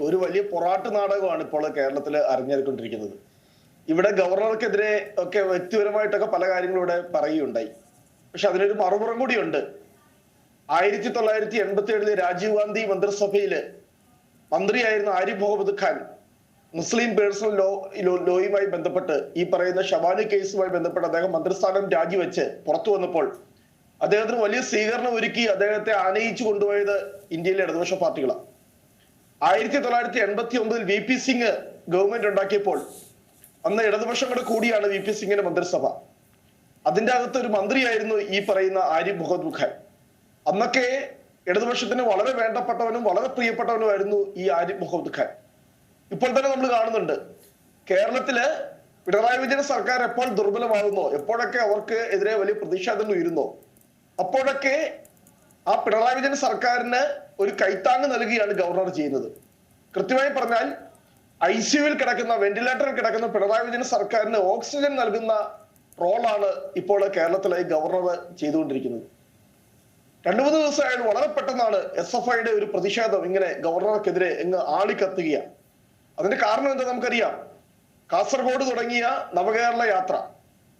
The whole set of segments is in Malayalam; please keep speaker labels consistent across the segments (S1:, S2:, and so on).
S1: ഒരു വലിയ പൊറാട്ട് നാടകമാണ് ഇപ്പോൾ കേരളത്തിൽ അരങ്ങേറിക്കൊണ്ടിരിക്കുന്നത്. ഇവിടെ ഗവർണർക്കെതിരെ ഒക്കെ വ്യക്തിപരമായിട്ടൊക്കെ പല കാര്യങ്ങളും ഇവിടെ പറയുകയുണ്ടായി. പക്ഷെ അതിനൊരു മറുപുറം കൂടിയുണ്ട്. ആയിരത്തി തൊള്ളായിരത്തി എൺപത്തി ഏഴിൽ രാജീവ് ഗാന്ധി മന്ത്രിസഭയിൽ മന്ത്രിയായിരുന്ന Arif Mohammad Khan Muslim personal law law- ലോയുമായി ബന്ധപ്പെട്ട് ഈ പറയുന്ന ഷവാനി കേസുമായി ബന്ധപ്പെട്ട് അദ്ദേഹം മന്ത്രിസ്ഥാനം രാജിവെച്ച് പുറത്തു വന്നപ്പോൾ അദ്ദേഹത്തിന് വലിയ സ്വീകരണം ഒരുക്കി അദ്ദേഹത്തെ ആനയിച്ചു കൊണ്ടുപോയത് ഇന്ത്യയിലെ ഇടതുപക്ഷ പാർട്ടികളാണ്. ആയിരത്തി തൊള്ളായിരത്തി എൺപത്തി ഒമ്പതിൽ വി പി സിംഗ് ഗവൺമെന്റ് ഉണ്ടാക്കിയപ്പോൾ അന്ന് ഇടതുപക്ഷം കൂടെ കൂടിയാണ് വി പി സിംഗിന്റെ മന്ത്രിസഭ. അതിന്റെ അകത്ത് ഒരു മന്ത്രിയായിരുന്നു ഈ പറയുന്ന ആര്യ മുഹമ്മദ് ബുഖാൻ അന്നൊക്കെ ഇടതുപക്ഷത്തിന് വളരെ വേണ്ടപ്പെട്ടവനും വളരെ പ്രിയപ്പെട്ടവനുമായിരുന്നു ഈ ആരിഫ് മുഹമ്മദ് ഖാൻ ഇപ്പോൾ തന്നെ നമ്മൾ കാണുന്നുണ്ട്. കേരളത്തിൽ പിണറായി വിജയൻ സർക്കാർ എപ്പോൾ ദുർബലമാകുന്നോ എപ്പോഴൊക്കെ അവർക്ക് എതിരെ വലിയ പ്രതിഷേധങ്ങൾ ഉയരുന്നോ അപ്പോഴൊക്കെ ആ പിണറായി വിജയൻ സർക്കാരിന് ഒരു കൈത്താങ് നൽകുകയാണ് ഗവർണർ ചെയ്യുന്നത്. കൃത്യമായി പറഞ്ഞാൽ ഐ സിയുവിൽ കിടക്കുന്ന വെന്റിലേറ്ററിൽ കിടക്കുന്ന പിണറായി വിജയൻ സർക്കാരിന് ഓക്സിജൻ നൽകുന്ന റോളാണ് ഇപ്പോൾ കേരളത്തിലെ ഗവർണർ ചെയ്തുകൊണ്ടിരിക്കുന്നത്. രണ്ടു മൂന്ന് ദിവസമായാലും വളരെ പെട്ടെന്നാണ് എസ് എഫ് ഐയുടെ ഒരു പ്രതിഷേധം ഇങ്ങനെ ഗവർണർക്കെതിരെ ഇങ്ങ് ആളിക്കത്തുകയാണ്. അതിന്റെ കാരണം എന്താ നമുക്കറിയാം. കാസർഗോഡ് തുടങ്ങിയ നവകേരള യാത്ര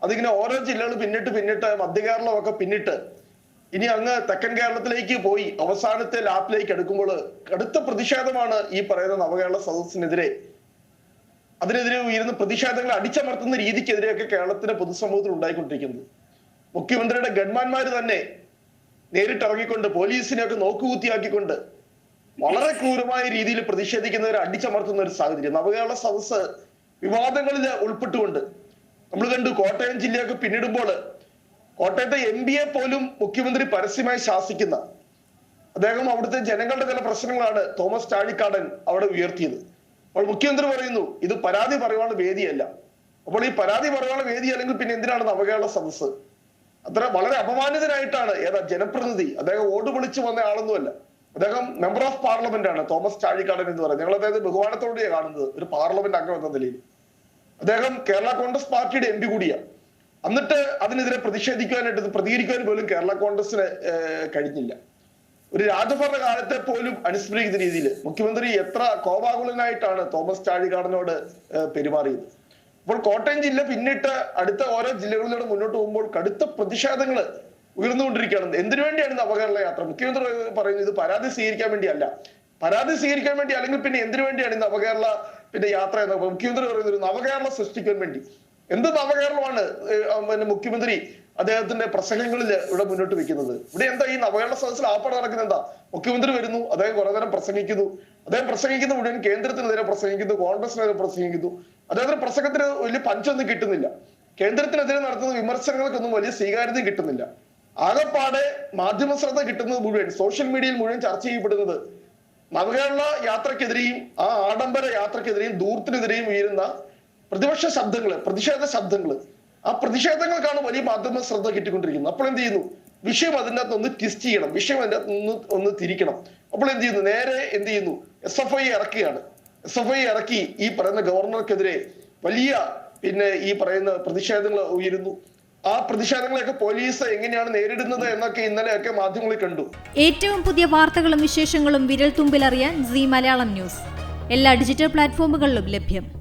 S1: അതിങ്ങനെ ഓരോ ജില്ലകൾ പിന്നിട്ട് പിന്നിട്ട് മധ്യ കേരളമൊക്കെ പിന്നിട്ട് ഇനി അങ്ങ് തെക്കൻ കേരളത്തിലേക്ക് പോയി അവസാനത്തെ ലാപ്പിലേക്ക് എടുക്കുമ്പോൾ കടുത്ത പ്രതിഷേധമാണ് ഈ പറയുന്ന നവകേരള സദസ്സിനെതിരെ. അതിനെതിരെ ഉയരുന്ന പ്രതിഷേധങ്ങൾ അടിച്ചമർത്തുന്ന രീതിക്കെതിരെയൊക്കെ കേരളത്തിന്റെ പൊതുസമൂഹത്തിൽ ഉണ്ടായിക്കൊണ്ടിരിക്കുന്നത്. മുഖ്യമന്ത്രിയുടെ ഗൺമാന്മാർ തന്നെ നേരിട്ടിറങ്ങിക്കൊണ്ട് പോലീസിനെയൊക്കെ നോക്കുകുത്തിയാക്കിക്കൊണ്ട് വളരെ ക്രൂരമായ രീതിയിൽ പ്രതിഷേധിക്കുന്നവരെ അടിച്ചമർത്തുന്ന ഒരു സാഹചര്യം. നവകേരള സദസ്സ് വിവാദങ്ങളിൽ ഉൾപ്പെട്ടുകൊണ്ട് നമ്മൾ കണ്ടു കോട്ടയം ജില്ലയൊക്കെ പിന്നിടുമ്പോൾ കോട്ടയത്തെ എം പിയെ പോലും മുഖ്യമന്ത്രി പരസ്യമായി ശാസിക്കുന്ന അദ്ദേഹം അവിടുത്തെ ജനങ്ങളുടെ ചില പ്രശ്നങ്ങളാണ് തോമസ് ചാഴിക്കാടൻ അവിടെ ഉയർത്തിയത്. അപ്പോൾ മുഖ്യമന്ത്രി പറയുന്നു ഇത് പരാതി പറയുവാനുള്ള വേദിയല്ല. അപ്പോൾ ഈ പരാതി പറയുവാനുള്ള വേദി അല്ലെങ്കിൽ പിന്നെ എന്തിനാണ് നവകേരള സദസ്സ്? അത്ര വളരെ അപമാനിതനായിട്ടാണ് ഏതാ ജനപ്രതിനിധി. അദ്ദേഹം ഓട് വിളിച്ചു വന്ന ആളൊന്നുമല്ല അദ്ദേഹം മെമ്പർ ഓഫ് പാർലമെന്റ് ആണ് തോമസ് ചാഴിക്കാടൻ എന്ന് പറയുന്നത്. ഞങ്ങൾ അദ്ദേഹത്തെ ബഹുമാനത്തോടെയാണ് കാണുന്നത്. ഒരു പാർലമെന്റ് അംഗം എന്ന നിലയിൽ. അദ്ദേഹം കേരള കോൺഗ്രസ് പാർട്ടിയുടെ എം പി കൂടിയാണ് എന്നിട്ട് അതിനെതിരെ പ്രതിഷേധിക്കാനായിട്ട് പ്രതികരിക്കാൻ പോലും കേരള കോൺഗ്രസിന് കഴിഞ്ഞില്ല. ഒരു രാജഭരണ കാലത്തെ പോലും അനുസ്മരിക്കുന്ന രീതിയിൽ മുഖ്യമന്ത്രി എത്ര കോപാകുലനായിട്ടാണ് തോമസ് ചാഴികാടനോട് പെരുമാറിയത്. അപ്പോൾ കോട്ടയം ജില്ല പിന്നിട്ട് അടുത്ത ഓരോ ജില്ലകളിലൂടെ മുന്നോട്ട് പോകുമ്പോൾ കടുത്ത പ്രതിഷേധങ്ങൾ ഉയർന്നുകൊണ്ടിരിക്കുകയാണ്. എന്തിനു വേണ്ടിയാണ് നവകേരള യാത്ര? മുഖ്യമന്ത്രി പറയുന്നത് ഇത് പരാതി സ്വീകരിക്കാൻ വേണ്ടിയല്ല. പരാതി സ്വീകരിക്കാൻ വേണ്ടി അല്ലെങ്കിൽ പിന്നെ എന്തിനു വേണ്ടിയാണ് ഇന്ന് നവകേരള പിന്നെ യാത്ര എന്ന് മുഖ്യമന്ത്രി പറയുന്നത് നവകേരള സൃഷ്ടിക്കാൻ വേണ്ടി. എന്ത് നവകേരളമാണ് പിന്നെ മുഖ്യമന്ത്രി അദ്ദേഹത്തിന്റെ പ്രസംഗങ്ങളിൽ ഇവിടെ മുന്നോട്ട് വെക്കുന്നത്? ഇവിടെ എന്താ ഈ നവകേരള സദസ്സിൽ ആപ്പാട് നടക്കുന്നത് എന്താ? മുഖ്യമന്ത്രി വരുന്നു അദ്ദേഹം കുറെ നേരം പ്രസംഗിക്കുന്നു. അദ്ദേഹം പ്രസംഗിക്കുന്ന മുഴുവൻ കേന്ദ്രത്തിനെതിരെ പ്രസംഗിക്കുന്നു കോൺഗ്രസിനെതിരെ പ്രസംഗിക്കുന്നു. അദ്ദേഹത്തിന്റെ പ്രസംഗത്തിന് വലിയ പഞ്ചൊന്നും കിട്ടുന്നില്ല. കേന്ദ്രത്തിനെതിരെ നടത്തുന്ന വിമർശനങ്ങൾക്കൊന്നും വലിയ സ്വീകാര്യതയും കിട്ടുന്നില്ല. ആകെപ്പാടെ മാധ്യമ ശ്രദ്ധ കിട്ടുന്നത് മുഴുവൻ സോഷ്യൽ മീഡിയയിൽ മുഴുവൻ ചർച്ച ചെയ്യപ്പെടുന്നത് നവകേരള യാത്രക്കെതിരെയും ആ ആഡംബര യാത്രക്കെതിരെയും ദൂർത്തിനെതിരെയും ഉയരുന്ന പ്രതിപക്ഷ ശബ്ദങ്ങൾ പ്രതിഷേധ ശബ്ദങ്ങൾ. ആ പ്രതിഷേധങ്ങൾക്കാണ് വലിയ മാധ്യമ ശ്രദ്ധ കിട്ടിക്കൊണ്ടിരിക്കുന്നത്. അപ്പോൾ എന്ത് ചെയ്യുന്നു? വിഷയം അതിന്റെ അകത്ത് ഒന്ന് ട്വിസ്റ്റ് ചെയ്യണം. വിഷയം അതിന്റെ അകത്ത് ഒന്ന് ഒന്ന് തിരിക്കണം. അപ്പോൾ എന്ത് ചെയ്യുന്നു? നേരെ എന്ത് ചെയ്യുന്നു? എസ് എഫ് ഐ ഇറക്കുകയാണ്. എസ് എഫ് ഐ ഇറക്കി ഈ പറയുന്ന ഗവർണർക്കെതിരെ വലിയ പിന്നെ ഈ പറയുന്ന പ്രതിഷേധങ്ങൾ ഉയരുന്നു. ആ പ്രതിഷേധങ്ങളെയൊക്കെ പോലീസ് എങ്ങനെയാണ് നേരിടുന്നത് എന്നൊക്കെ ഇന്നലെയൊക്കെ മാധ്യമങ്ങളിൽ കണ്ടു.
S2: ഏറ്റവും പുതിയ വാർത്തകളും വിശേഷങ്ങളും വിരൽ തുമ്പിലറിയാൻ സി മലയാളം ന്യൂസ്. എല്ലാ ഡിജിറ്റൽ പ്ലാറ്റ്ഫോമുകളിലും ലഭ്യം.